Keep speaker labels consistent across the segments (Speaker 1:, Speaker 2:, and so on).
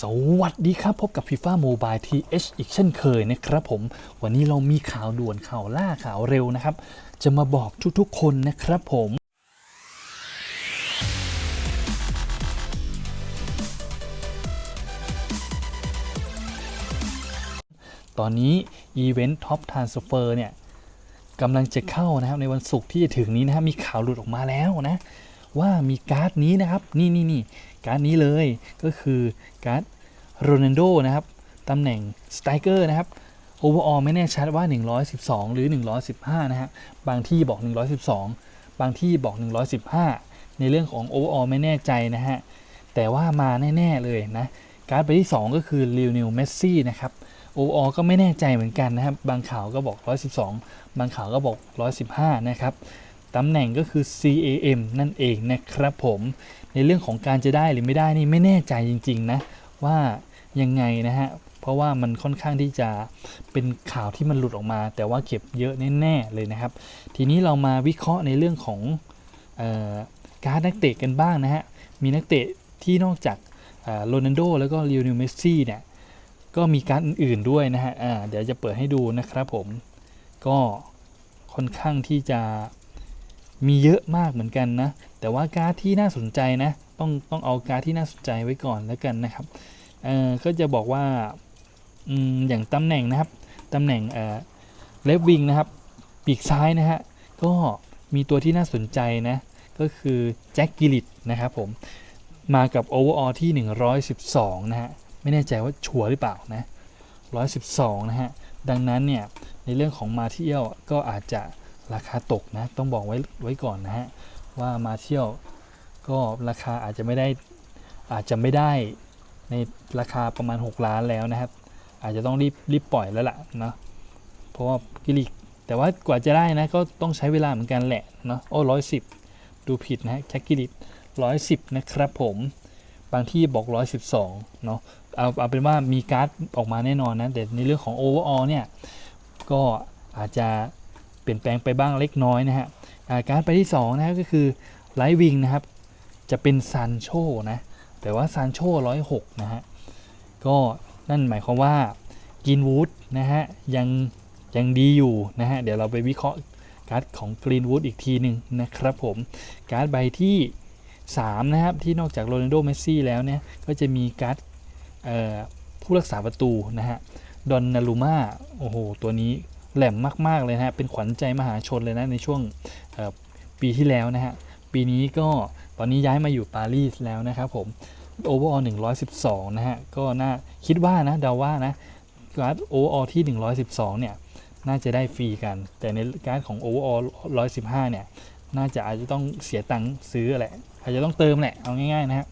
Speaker 1: สวัสดีครับพบกับ FIFA Mobile TH อีกเช่นเคยนะครับผม วันนี้เรามีข่าวด่วนข่าวล่าข่าวเร็วนะครับ จะมาบอกทุกๆคนนะครับผมตอนนี้อีเวนต์ท็อปท a นสเฟอร์เนี่ยกำลังจะเข้านะครับในวันศุกร์ที่จะถึงนี้นะครับมีข่าวหลุดออกมาแล้วนะ ว่ามีการ์ดนี้นะครับ นี่นี่นี่ การ์ดนี้เลยก็คือการ์ดโรนัลโดนะครับตำแหน่งสไตรเกอร์นะครับโอเวอร์ออลไม่แน่ชัดว่า 112 หรือ 115 นะฮะบางที่บอก 112 บางที่บอก 115 ในเรื่องของโอเวอร์ออลไม่แน่ใจนะฮะแต่ว่ามาแน่ ๆ เลยนะการ์ดใบที่ 2 ก็คือลิวเนลเมสซี่นะครับโอเวอร์ออลก็ไม่แน่ใจเหมือนกันนะครับ บางข่าวก็บอก 112 บางข่าวก็บอก 115 นะครับ ตำแหน่งก็คือ CAM นั่นเองนะครับผมในเรื่องของการจะได้หรือไม่ได้นี่ไม่แน่ใจจริงๆนะว่ายังไงนะฮะเพราะว่ามันค่อนข้างที่จะเป็นข่าวที่มันหลุดออกมา แต่ว่าเก็บเยอะแน่ๆเลยนะครับ ทีนี้เรามาวิเคราะห์ในเรื่องของออการนักเตะกันบ้างนะฮะมีนักเตะที่นอกจากโรนัลโดแล้วก็ลิโอเนลเมสซี่เนี่ยก็มีการอื่นๆด้วยนะฮะเดี๋ยวจะเปิดให้ดูนะครับผมก็ค่อนข้างที่จะ มีเยอะมากเหมือนกันนะ แต่ว่าการ์ดที่น่าสนใจนะ ต้องต้องเอาการ์ดที่น่าสนใจไว้ก่อนแล้วกันนะครับเออก็จะบอกว่าอืมอย่างตำแหน่งนะครับตำแหน่งเอ่อเลฟวิงนะครับ ปีกซ้ายนะฮะก็มีตัวที่น่าสนใจนะ ก็คือแจ็คกิลิตนะครับผมมากับโอเวอร์ออที่ 112 นะฮะ ไม่แน่ใจว่าชัวร์หรือเปล่านะ 112 นะฮะ ดังนั้นเนี่ย ในเรื่องของมาเที่ยวก็อาจจะ ราคาตกนะต้องบอกไว้ไว้ก่อนนะฮะว่ามาเที่ยวก็ราคาอาจจะไม่ได้อาจจะไม่ได้ในราคาประมาณ 6 ล้านแล้วนะครับ อาจจะต้องรีบรีบปล่อยแล้วล่ะเนาะเพราะว่ากิลิกแต่ว่ากว่าจะได้นะก็ต้องใช้เวลาเหมือนกันแหละเนาะโอ้ร้อยสิบดูผิดนะฮะแคกิลิกร้อยสิบนะครับผมบางที่บอกร้อยสิบสองเนาะเอาเอาเป็นว่ามีการ์ดออกมาแน่นอนนะแต่ในเรื่องของโอเวอร์ออเนี่ยก็อาจจะ เปลี่ยนแปลงไปบ้างเล็กน้อยนะฮะาการไปที่2นะครับก็คือไลท์วิงนะครับจะเป็นซันโชนะแต่ว่าซันโชร้อยหกนะฮะก็นั่นหมายความว่ากินวูดนะฮะยังยังดีอยู่นะฮะเดี๋ยวเราไปวิเคราะห์การ์ดของกรีนวูดอีกทีหนึ่งนะครับผมการ์ดใบที่3นะครับที่นอกจากโรนัลโดเมสซี่แล้วเนี่ยก็จะมีการ์ดผู้รักษาประตูนะฮะดอนนารูมาโอ้โหตัวนี้ แหลมมาก ๆ เลยนะฮะเป็นขวัญใจมหาชนเลยนะในช่วงปีที่แล้วนะฮะปีนี้ก็ตอนนี้ย้ายมาอยู่ปารีสแล้วนะครับผมโอเวอร์ออล112นะฮะก็น่าคิดว่านะเดาว่านะการ์ดโอเวอร์ออลที่112เนี่ยน่าจะได้ฟรีกัน แต่ในการ์ดของโอเวอร์ออล115เนี่ยน่าจะอาจจะต้องเสียตังค์ซื้อแหละอาจจะต้องเติมแหละเอาง่ายๆนะฮะ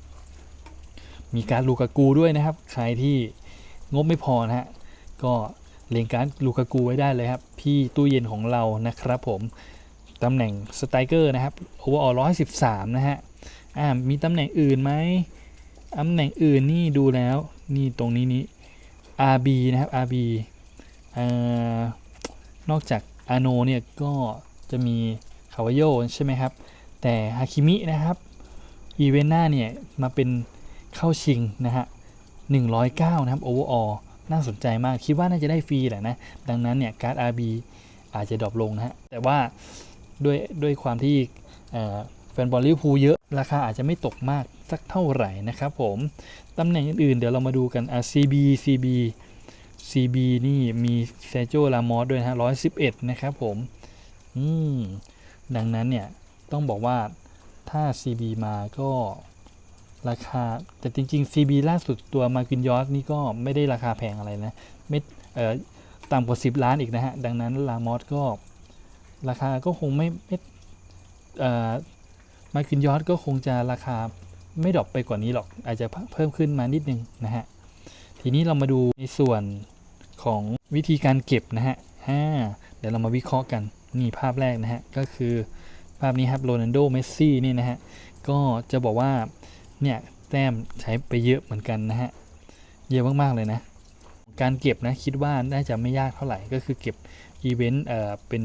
Speaker 1: มีการลูกากูด้วยนะครับ ใครที่งบไม่พอนะฮะก็ เลียงการดลูกากูไว้ได้เลยครับ พี่ตู้เย็นของเรานะครับผมตำแหน่งสไตรเกอร์นะครับโอเวอร์ออ113นะฮะอ่ามีตำแหน่งอื่นไหมตำแหน่งอื่นนี่ดูแล้วนี่ตรงนี้นี่ RB นะครับ RB อ่อนอกจากอาโนเนี่ยก็จะมีคาวาโยใช่ไหมครับ แต่ฮาคิมินะครับอีเวนต์หน้าเนี่ยมาเป็นเข้าชิงนะฮะ109 นะครับโอเวอร์ออ น่าสนใจมาก คิดว่าน่าจะได้ฟรีแหละนะ ดังนั้นเนี่ยการ์ด RB อาจจะดรอปลงนะฮะ แต่ว่าด้วยด้วยความที่แฟนบอลลิเวอร์พูลเยอะ ราคาอาจจะไม่ตกมากสักเท่าไหร่นะครับผม ตำแหน่งอื่นเดี๋ยวเรามาดูกันอะ CB CB CB นี่มีเซโจลามอสด้วยนะฮะ111นะครับผม อืม ดังนั้นเนี่ย ต้องบอกว่าถ้า CB มาก็ ราคา แต่จริง ๆ CB ล่าสุดตัวมากินยอสนี่ก็ไม่ได้ราคาแพงอะไรนะไม่เอ่อต่ำกว่า 10 ล้านอีกนะฮะ ดังนั้นลามอสก็ ราคาก็คงไม่ไม่เอ่อมากินยอสก็คงจะราคาไม่ดรอปไปกว่านี้หรอก อาจจะเพิ่มขึ้นมานิดนึงนะฮะ ทีนี้เรามาดูในส่วนของวิธีการเก็บนะฮะอ่าเดี๋ยวเรามาวิเคราะห์กันนี่ภาพแรกนะฮะ ก็คือภาพนี้ครับโรนัลโดเมสซี่นี่นะฮะ ก็จะบอกว่า เนี่ยแต้มใช้ไปเยอะเหมือนกันนะฮะ เยอะมากๆเลยนะ การเก็บนะคิดว่าน่าจะไม่ยากเท่าไหร่ก็คือเก็บอีเวนต์เอ่อเป็น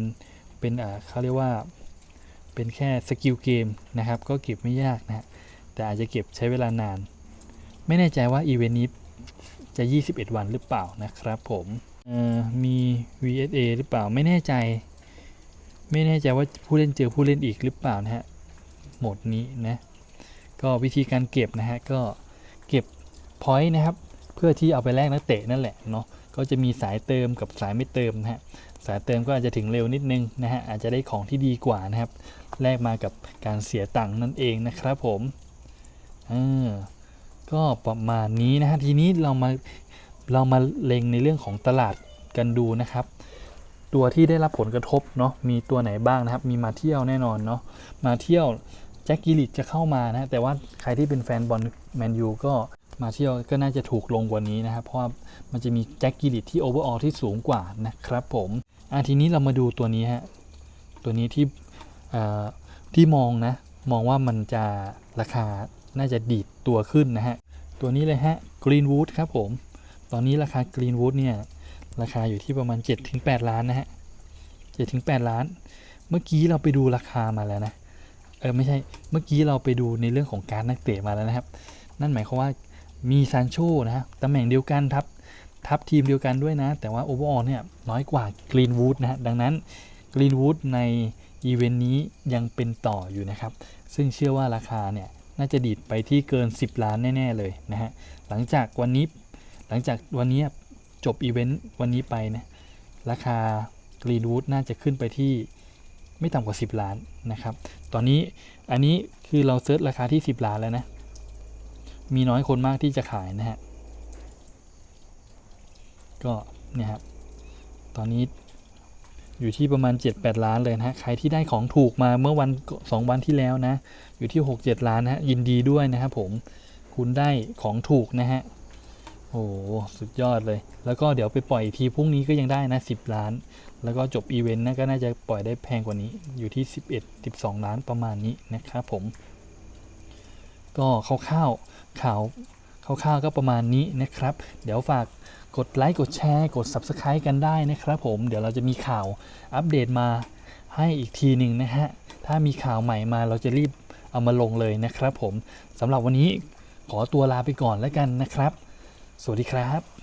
Speaker 1: เป็นเอ่อเขาเรียกว่าเป็นแค่สกิลเกมนะครับก็เก็บไม่ยากนะฮะแต่อาจจะเก็บใช้เวลานาน ไม่แน่ใจว่าอีเวนต์นี้จะ 21 วันหรือเปล่านะครับผมมี VSA หรือเปล่าไม่แน่ใจ ไม่แน่ใจว่าผู้เล่นเจอผู้เล่นอีกหรือเปล่านะฮะโหมดนี้นะ ก็วิธีการเก็บนะฮะก็เก็บพอยต์นะครับ เพื่อที่เอาไปแลกนักเตะนั่นแหละเนาะก็จะมีสายเติมกับสายไม่เติมนะฮะสายเติมก็อาจจะถึงเร็วนิดนึงนะฮะอาจจะได้ของที่ดีกว่านะครับแลกมากับการเสียตังค์นั่นเองนะครับผมเออก็ประมาณนี้นะฮะทีนี้เรามาเรามาเล็งในเรื่องของตลาดกันดูนะครับ ตัวที่ได้รับผลกระทบเนาะมีตัวไหนบ้างนะครับ มีมาเที่ยวแน่นอนเนาะมาเที่ยว แจ็คกิลิตจะเข้ามานะ แต่ว่าใครที่เป็นแฟนบอลแมนยูก็มาเที่ยวก็น่าจะถูกลงกว่านี้นะครับ เพราะมันจะมีแจ็คกิลิตที่โอเวอร์ออลที่สูงกว่านะครับผมอะทีนี้เรามาดูตัวนี้ฮะ ตัวนี้ที่ที่มองนะ มองว่ามันจะราคาน่าจะดีดตัวขึ้นนะฮะ ตัวนี้เลยฮะ Greenwood ครับผม ตอนนี้ราคา Greenwood เนี่ย ราคาอยู่ที่ประมาณ 7-8 ล้านนะฮะ7-8 ล้าน เมื่อกี้เราไปดูราคามาแล้วนะ เออไม่ใช่เมื่อกี้เราไปดูในเรื่องของการนักเตะมาแล้วนะครับ นั่นหมายความว่ามีซานโชนะฮะตำแหน่งเดียวกันทับทับทีมเดียวกันด้วยนะ แต่ว่าโอเวอร์ออเนี่ยน้อยกว่า Greenwood นะฮะดังนั้น Greenwood ในอีเวนต์นี้ยังเป็นต่ออยู่นะครับ ซึ่งเชื่อว่าราคาเนี่ยน่าจะดีดไปที่เกิน 10 ล้านแน่ ๆ เลยนะฮะหลังจากวันนี้หลังจากวันนี้จบอีเวนต์วันนี้ไปนะราคา Greenwood น่าจะขึ้นไปที่ ไม่ต่ำกว่า 10 ล้านนะครับ ตอนนี้อันนี้คือเราเซิร์ชราคาที่ 10 ล้านแล้วนะ มีน้อยคนมากที่จะขายนะฮะ ก็เนี่ยครับ ตอนนี้อยู่ที่ประมาณ 7-8 ล้านเลยนะฮะ ใครที่ได้ของถูกมาเมื่อวัน 2 วันที่แล้วนะ อยู่ที่ 6-7 ล้านนะฮะ ยินดีด้วยนะครับผม คุณได้ของถูกนะฮะ โอ้โหสุดยอดเลย แล้วก็เดี๋ยวไปปล่อยอีกทีพรุ่งนี้ก็ยังได้นะ 10 ล้าน แล้วก็จบอีเวนต์นะก็น่าจะปล่อยได้แพงกว่านี้อยู่ที่ 11 12 ล้านประมาณนี้นะครับผม ก็คร่าวๆข่าวคร่าวๆก็ประมาณนี้นะครับ เดี๋ยวฝากกดไลค์กดแชร์กด Subscribe กันได้นะครับผมเดี๋ยวเราจะมีข่าวอัปเดตมาให้อีกทีหนึ่งนะฮะ ถ้ามีข่าวใหม่มาเราจะรีบเอามาลงเลยนะครับผมสำหรับวันนี้ขอตัวลาไปก่อนแล้วกันนะครับ สวัสดีครับ